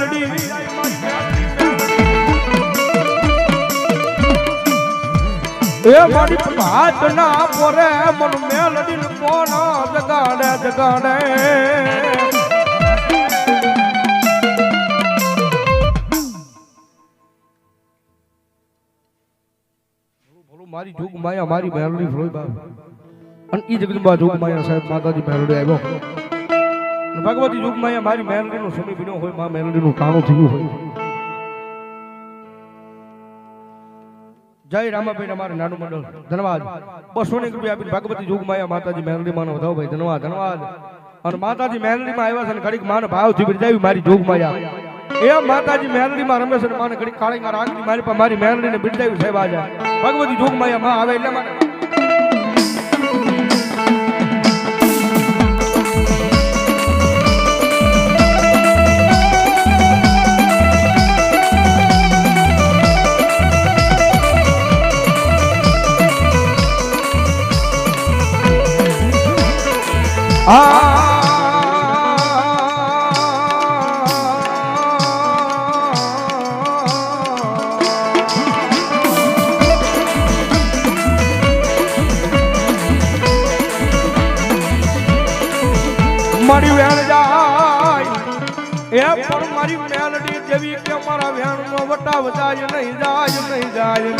મેલડી એ મારી ભાત ના પોરે મન મેલડી કોણ જગાડે જગાડે. મારી જોગ માયા, મારી મેલડી ફ્લોય બા અને ઈ જગદંબા જોગ માયા સાહેબ, માતાજી મેલડી આવ્યો. ભગવતી યુગમાં અહીંયા મારી મેલડી નો સમય બન્યો હોય, માં મેલડીનું ટાણું થયું હોય. જય રામાભાઈ અમારે નાનું મંડળ. ધન્યવાદ. બસો ની રૂપિયા આપીને ભગવતી જોગ માયા માતાજી મેલડી માનો વધાવો ભાઈ. ધન્યવાદ ધન્યવાદ. અને માતાજી મેલડી માં આવ્યા છે ને ઘડીક માનો ભાવથી બિરજાવી મારી જોગ માયા એ માતાજી મેલડી માં રમે અને માને ઘડીક કાળી માં રાખી મારી પણ ને બિરજાવી સાહેબ આજે ભગવતી જોગમાં આવે એટલે મને મારી વેણ જાય. એ પણ મારી મેલડી જેવી કે મારા વેણ નો વટાવ જાય નહીં જાય નહીં જાય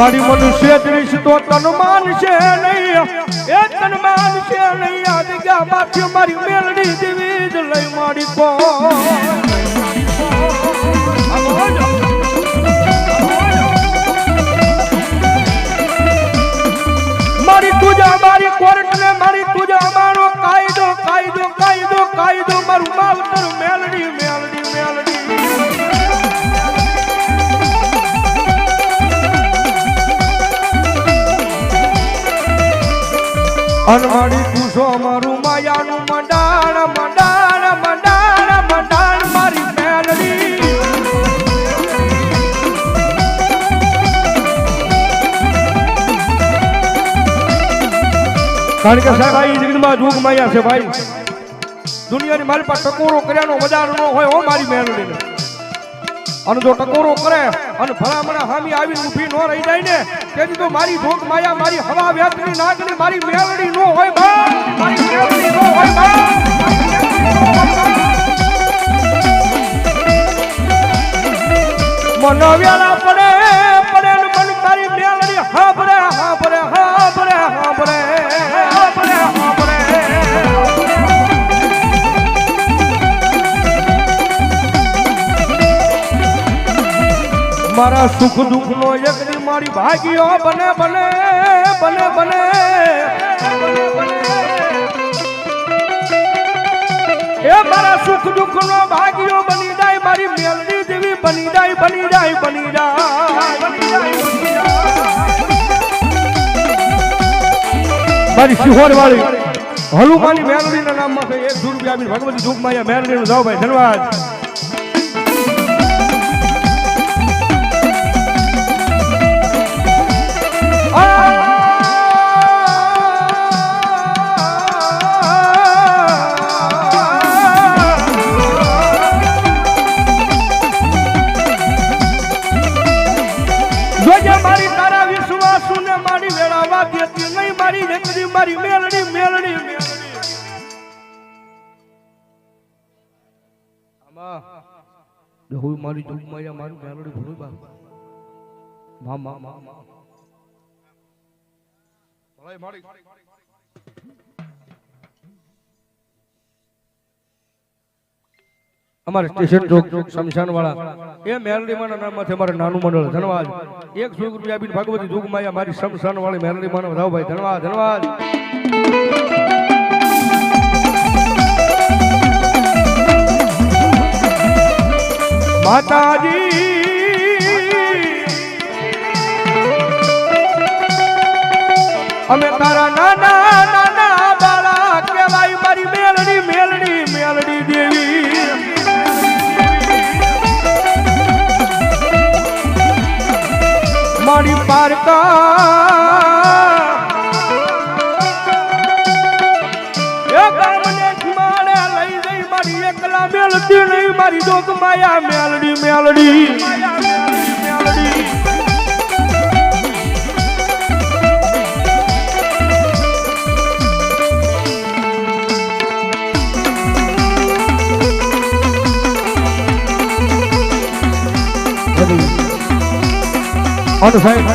મારી મનુષ્ય દ્રિશ તો તનમાન છે નહીં. એ તનમાન છે નહીં. આ જગ્યા માથે મારી મેલડી દેવી જ લઈ મારી કો અનમાડી પૂછો મારું માયાનું મંડાણ મંડાણ મંડાણ મંડાણ મારી મેલડી કારણ કે સાહેબ, આ જગતમાં જોગ માયા છે ભાઈ. દુનિયાની મારી પાસે ટકોરો કર્યાનો બજાર ન હોય, હો મારી મેલડીને. અને જો ટકોરો કરે અને ભલામણા હામી આવીને ઊભી ન રહી જાય ને, તેથી તો મારી જોગ માયા, મારી હવા વ્યાતની નાગની, મારી મેલડી નો હોય બા. મારી મેલડી નો હોય બા. મન મારા સુખ દુઃખ નો એક મારી ભાગ્યો બને બને બને બને એ મારા સુખ દુઃખ નો ભાગ્યો બની જાય, મારી મેલડી દેવી બની જાય બની જાય બની જાય. મારી સિહોર વાળી હનુમાની મેલડી ના નામમાં એક રૂપિયા ભગવતી દુઃખ મેલડી નું જાઓ ભાઈ, ધન્યવાદ હું મારી જોગ માયા મારું ગામડું ભૂલું બા મા મા મા મા. ભલાઈ મારી. અમારે સ્ટેશન ચોક શમશાન વાળા એ મેલડીમાના નામમાંથી અમારે નાનું મંડળ. ધનવાદ. એક સુખ રૂપિયા આપીને ભગવતી જોગમાયા. મારી શમશાન વાળી મેલડીમાનો ધનવાદ ધનવાદ. ધન્યવાદ માતાજી. અમે તારા સાહેબ,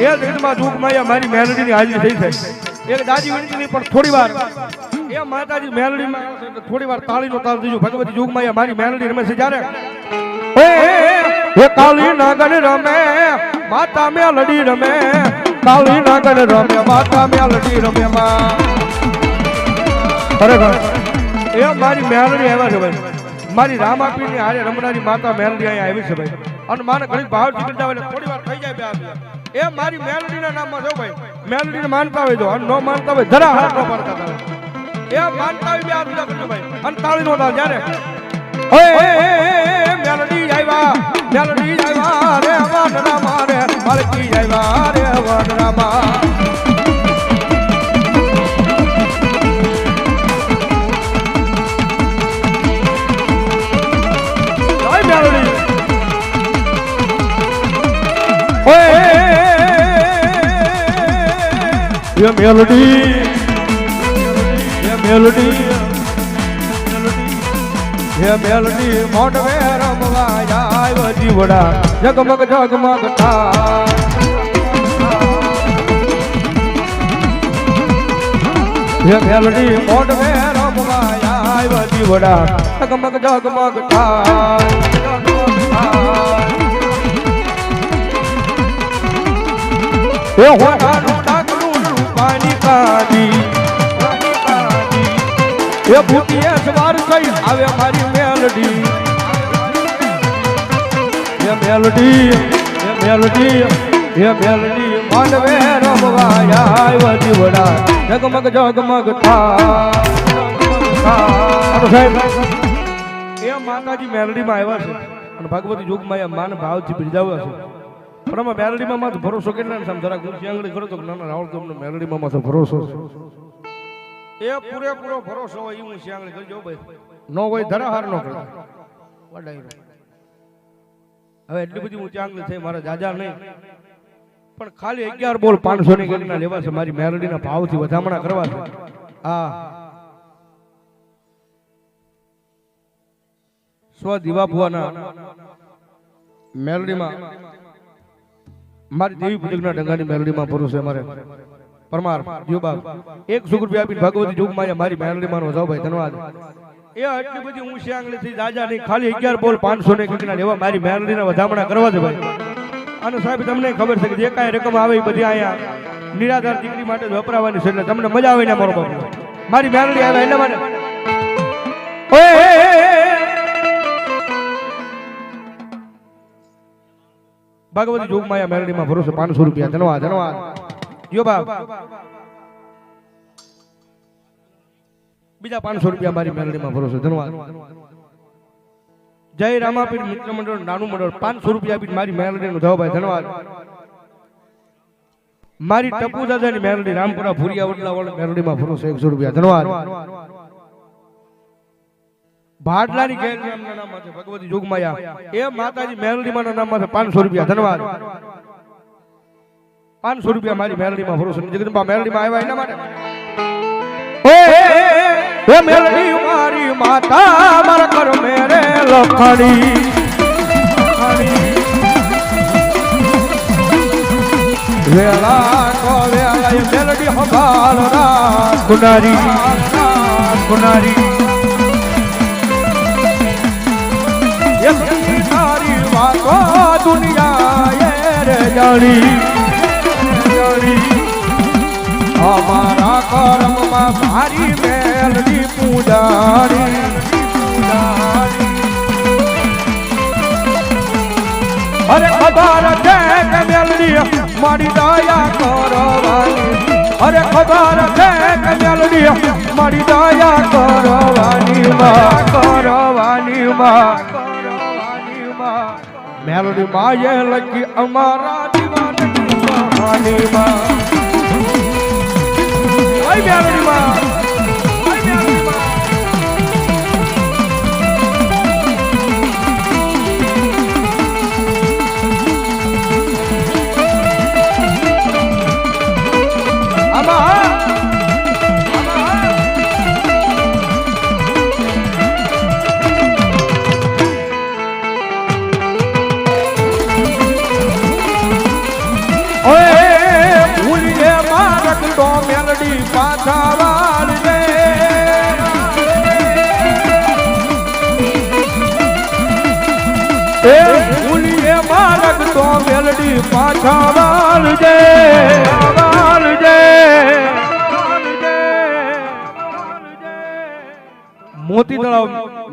એ જગતમાં દુઃખ માયા મારી મેલડીની હાજરી થઈ છે. એક દાદી પણ થોડી વાર એ માતાજી મેલડીમાં થોડી વાર તાળીનો તાલ દીજો ભગવતી જોગ માયા મારી મેલડી રમે છે. જ્યારે એ કાલી નાગર રમે માતા મેલડી રમે. કાલી નાગર રમે માતા મેલડી રમે માં. ખરેખર એ મારી મેલડી આવ્યા છે ભાઈ. મારી રામાપીની હારે રમનારી માતા મેલડી અહીંયા આવી છે ભાઈ. અને માને ઘણી ભાવ ટિકિટ આવે થોડી વાર થઈ જાય બે એ મારી મેલડીના નામમાં જો ભાઈ. મેલડીને માનતા હોય જો અને ન માનતા હોય જરા હાથ ન પડતા તમે એ માનતા હોય બે હાથ કરજો ભાઈ. અને તાળી નો તાળ જ્યારે આવ્યા મેલડી. આવ્યા રે વનરામા રે માલકી આવ્યા રે વનરામા જય મેલડી. ઓય એ મેલડી. એ મેલડી. હે મેલડી જાય જીવડા જગમગ જગમગ થાય હે મેલડી મોઢવે રમવા જાય જીવડા જગમગ જગમગ થાય. એ હોનાનું ડાકનું રૂપાની કાઢી. એ ભૂતિયા સવાર થઈ આવે મારી મેલડી. મેલડી હે મેલડી હે મેલડી માનવે રમવા આવ્યા જીવડા જગમગ જગમગ થા સાહેબ, એ માતાજી મેલડીમાં આવ્યા છે અને ભગવતી જોગમાં એ માન ભાવથી બિરજાવ્યા છે. પણ અમે મેલડીમાં માથે ભરોસો કેટલા સામે જરાક ઊંચી આંગળી કરો તો નાના રાવળ તમને મેલડીમાં માથે ભરોસો એ પૂરેપૂરો ભરોસો હોય એ ઊંચી આંગળી કરજો ભાઈ. નો હોય ધરાહાર નો કરો વડાઈ. હવે એટલી બધી ઊંચી આંગળી થઈ મારા જાજા નહીં. પણ ખાલી અગિયાર બોલ પાંચસો ની ગણના લેવા છે, મારી મેલડીના ભાવથી વધામણા કરવા છે. હા. સ્વ દીવા ભુવાના મેલડીમાં, મારી દેવી પૂજકના ડંગાની મેલડીમાં છે મારે. પરમાર જીવબાગ એક સુખ રૂપિયા આપીને ભગવતી જોગમાં મારી મેલડીમાં જાઓ ભાઈ, ધન્યવાદ. એ આટલી બધી ઊંચી આંગળી થી દાદા નહીં ખાલી અગિયાર બોલ પાંચસો ને કંઈકના એવા મારી મેલડીના વધામણા કરવા દે ભાઈ. અને સાહેબ, તમને ખબર છે કે જે કાંઈ રકમ આવે એ બધી અહીંયા નિરાધાર દીકરી માટે વપરાવાની છે એટલે તમને મજા આવે ને મારો બાપુ મારી મેલડી આવે એના માટે. ભગવતી જોગમાયા મેલડીમાં ભરોસે પાંચસો રૂપિયા. ધન્યવાદ ધન્યવાદ યો બાપ. બીજા પાંચસો રૂપિયા મારી મેલડીમાં ભરોસે. ધન્યવાદ. જય રામાપીર મિત્ર મંડળ નાનું મંડળ. પાંચસો રૂપિયા આપીને મારી મેલડીનો ધવભાઈ ધન્યવાદ. મારી ટપુ દાદાની મેલડી રામપુરા ભૂરિયા વડલા વાળી મેલડીમાં ભરોસે એકસો રૂપિયા. ધન્યવાદ. ભાડલાની ઘેર નામના નામમાંથી ભગવતી જોગમાયા. એ માતાજી મેલડીમાં નામમાંથી પાંચસો રૂપિયા. ધન્યવાદ. પાંચસો રૂપિયા મારી મેલડીમાં ભરોસો. જગદંબા મેલડીમાં આવ્યા એના માટે? હે મેલડી મારી માતા મારા કર મેરે લખણી. વેલા કો વેલા મેલડી હબાલ રા કુનારી કુનારી. યસની તારી વાતો દુનિયા એ રે જાણી. અમારા કરમમાં ભારી મે પૂજારી પૂજારી અરે ખબર છે કે મેલડી મારી દયા કરવાની અરે ખબર છે કે મેલડી મારી દયા કરવાની માં કરવાની માં કરવાની માં મેલડી માએ લખી અમારા દીવાની કહાની માં તો મેલડી પાછા વાળજે. એ ભૂલીએ બાળક તો મેલડી પાછા વાળજે. વાળજે. મોતી તળાવ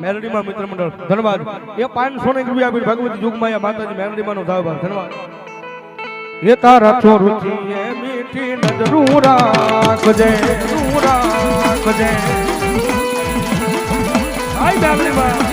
મેલડીમાં મિત્ર મંડળ. ધન્યવાદ. એ પાંચસો ને રૂપિયા ભગવતી જુગમાયા માતાજી મેલડીમાં નો ધન્યવાદ. એ તારા છોરુચી એ મીઠી નજરું રાખજે રાખજે. આઈ મેલડીમાં